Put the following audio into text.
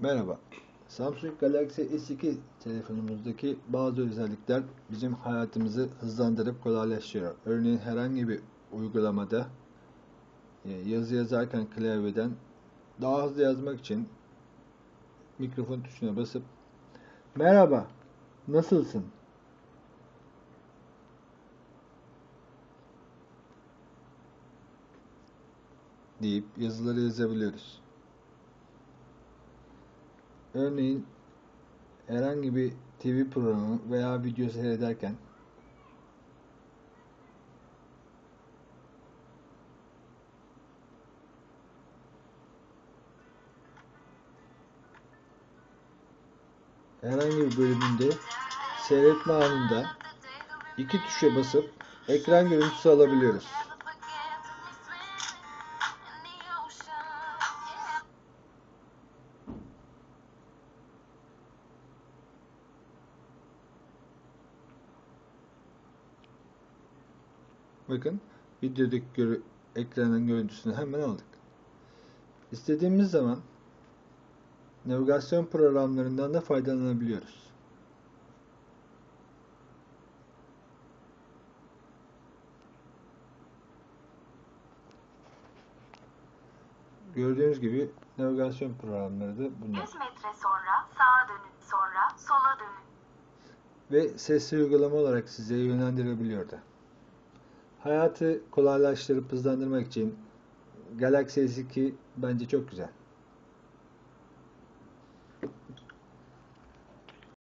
Merhaba. Samsung Galaxy S2 telefonumuzdaki bazı özellikler bizim hayatımızı hızlandırıp kolaylaştırıyor. Örneğin herhangi bir uygulamada e, yazı yazarken klavyeden daha hızlı yazmak için mikrofon tuşuna basıp Merhaba, nasılsın? deyip yazıları yazabiliyoruz. Örneğin herhangi bir TV programı veya video seyrederken herhangi bir bölümünde seyretme anında iki tuşa basıp ekran görüntüsü alabiliyoruz. Bakın videodaki görü ekranın görüntüsünü hemen aldık. İstediğimiz zaman navigasyon programlarından da faydalanabiliyoruz. Gördüğünüz gibi navigasyon programları da bunlar. 100 metre sonra sağa dönün, sonra sola dönün. Ve sesli uygulama olarak size yönlendirebiliyor da. Hayatı kolaylaştırıp hızlandırmak için Galaxy S2 bence çok güzel.